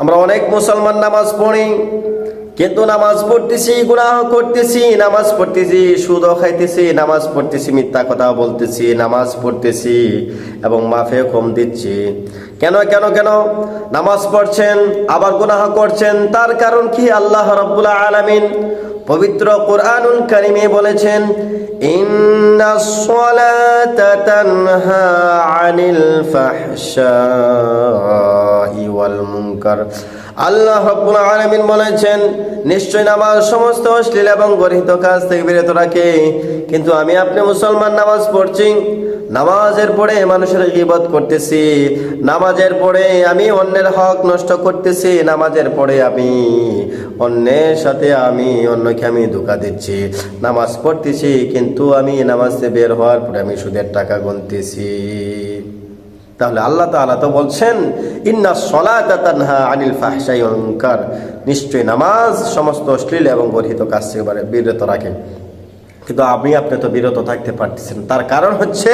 আমরা অনেক মুসলমান নামাজ পড়ি, কিন্তু নামাজ পড়তেছি, গুনাহ করতেছি, নামাজ পড়তেছি সুদও খাইতেছি, নামাজ পড়তেছি, মিথ্যা কথা বলতেছি, নামাজ পড়তেছি এবং মাফে কম দিচ্ছি। কেন কেন কেন? নামাজ পড়ছেন, আবার গুনাহ করছেন, তার কারণ কি? আল্লাহ রব্বুল আলামিন পবিত্র কোরআনুল কারিমে বলেছেন ইন্নাস আল্লাহ রাব্বুল বলেছেন, নিশ্চয় নামাজ সমস্ত অশ্লীল এবং গর্হিত কাজ থেকে বিরত রাখে। কিন্তু আমি আপনি মুসলমান নামাজ পড়ছি, নামাজের পরে মানুষের গিবত করতেছি, নামাজের পরে আমি অন্যের হক নষ্ট করতেছি, নামাজের পরে আমি অন্যের সাথে আমি অন্যকে আমি ধোকা দিচ্ছি, নামাজ পড়তেছি, কিন্তু আমি নামাজ বের হওয়ার পরে আমি সুদের টাকা গুনতেছি। তাহলে আল্লাহ তালা তো বলছেন, ইন্না সলাহা আনিল ফাহসাই অহংকার নিশ্চয়ই নামাজ সমস্ত অশ্লীল এবং গর্হিত কাজ থেকে বিরত রাখে। কিন্তু আমি, আপনি তো বিরত থাকতে পারতেছেন। তার কারণ হচ্ছে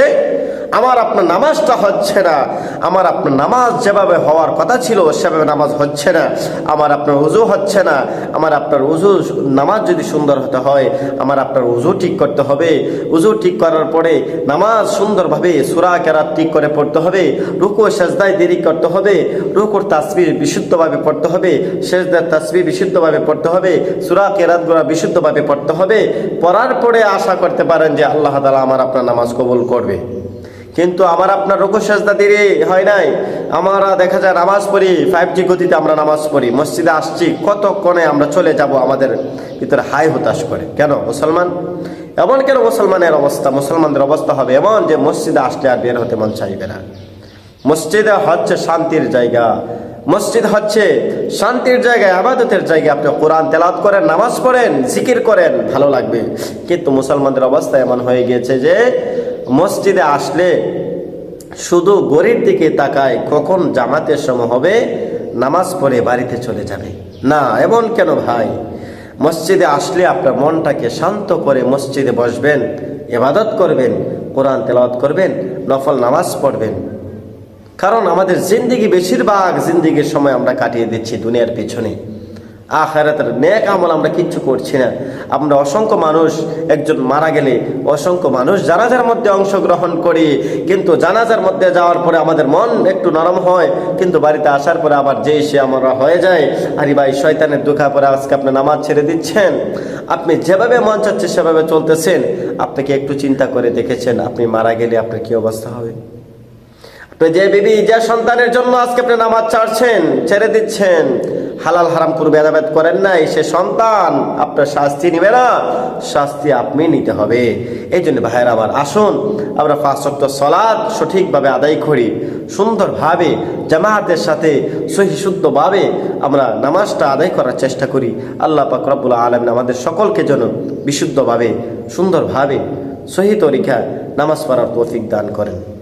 আমার আপনার নামাজটা হচ্ছে না। আমার আপনার নামাজ যেভাবে হওয়ার কথা ছিল, সেভাবে নামাজ হচ্ছে না। আমার আপনার উজু হচ্ছে না। আমার আপনার উজু নামাজ যদি সুন্দর হতে হয়, আমার আপনার উজু ঠিক করতে হবে। উজু ঠিক করার পরে নামাজ সুন্দরভাবে সুরা কেরাত ঠিক করে পড়তে হবে। রুকু সেজদায় দেরি করতে হবে। রুকুর তাসবির বিশুদ্ধভাবে পড়তে হবে। সেজদার তাসবির বিশুদ্ধভাবে পড়তে হবে। সুরা কেরাতগুলো বিশুদ্ধভাবে পড়তে হবে। পড়ার পরে আশা করতে পারেন যে আল্লাহ তালা আমার আপনার নামাজ কবুল করবে। কিন্তু আমার আপনার রুকু সেজদা দেরি হয় নাই। আমরা দেখা যায় নামাজ পড়ি ফাইভ জি গতিতে আমরা নামাজ পড়ি, মসজিদে আসছি কতক্ষণে আমরা চলে যাব আমাদের ভিতরে হাই হতাশ করে। কেন? মুসলমান? এমন কেন মুসলমানের অবস্থা? মুসলমানদের অবস্থা হবে এমন যে মসজিদে আসলে আর বের হতে মন চাইবে না। মসজিদে হচ্ছে শান্তির জায়গা। মসজিদ হচ্ছে শান্তির জায়গায় আবাদতের জায়গা। আপনি কোরআন তেলাত করেন, নামাজ পড়েন, জিকির করেন, ভালো লাগবে। কিন্তু মুসলমানদের অবস্থা এমন হয়ে গিয়েছে যে মসজিদে আসলে শুধু গরির দিকে তাকায় কখন জামাতের সময় হবে? নামাজ পড়ে বাড়িতে চলে যাবে। না, এমন কেন ভাই? মসজিদে আসলে আপনার মনটাকে শান্ত করে মসজিদে বসবেন এবাদত করবেন, কোরআন তেলাওয়াত করবেন, নফল নামাজ পড়বেন। কারণ আমাদের জিন্দিগি বেশিরভাগ জিন্দিগির সময় আমরা কাটিয়ে দিচ্ছি দুনিয়ার পিছনে। আখারাতের নেক আমল আমরা কিচ্ছু করছি না। আমরা অসংখ্য মানুষ, একজন মারা গেলে অসংখ্য মানুষ জানাজার মধ্যে অংশগ্রহণ করি, কিন্তু জানাজার মধ্যে যাওয়ার পরে আমাদের মন একটু নরম হয়, কিন্তু বাড়িতে আসার পরে আবার যে সে আমরা হয়ে যায় আরে ভাই, শয়তানের দুঃখা পরে আজকে আপনি নামাজ ছেড়ে দিচ্ছেন? আপনি যেভাবে মন চাচ্ছে সেভাবে চলতেছেন। আপনাকে একটু চিন্তা করে দেখেছেন আপনি মারা গেলে আপনার কি অবস্থা হবে? আপনি যে বিবি, যে সন্তানের জন্য আজকে আপনি নামাজ ছাড়ছেন, ছেড়ে দিচ্ছেন হালাল হারাম করবে আদাবাদ করেন নাই। সে সন্তান, আপনার শাস্তি নিবে না, শাস্তি আপনি নিতে হবে। এই জন্য ভাইয়ের আবার আসুন, আমরা পাঁচ শক্ত সলাদ সঠিকভাবে আদায় করি। সুন্দরভাবে জামায়াতের সাথে সহি শুদ্ধভাবে আমরা নামাজটা আদায় করার চেষ্টা করি। আল্লাহ পাক আলমিন আমাদের সকলকে যেন বিশুদ্ধভাবে, সুন্দরভাবে সহি তরিকা নামাজ পড়ার তৌফিক দান করেন।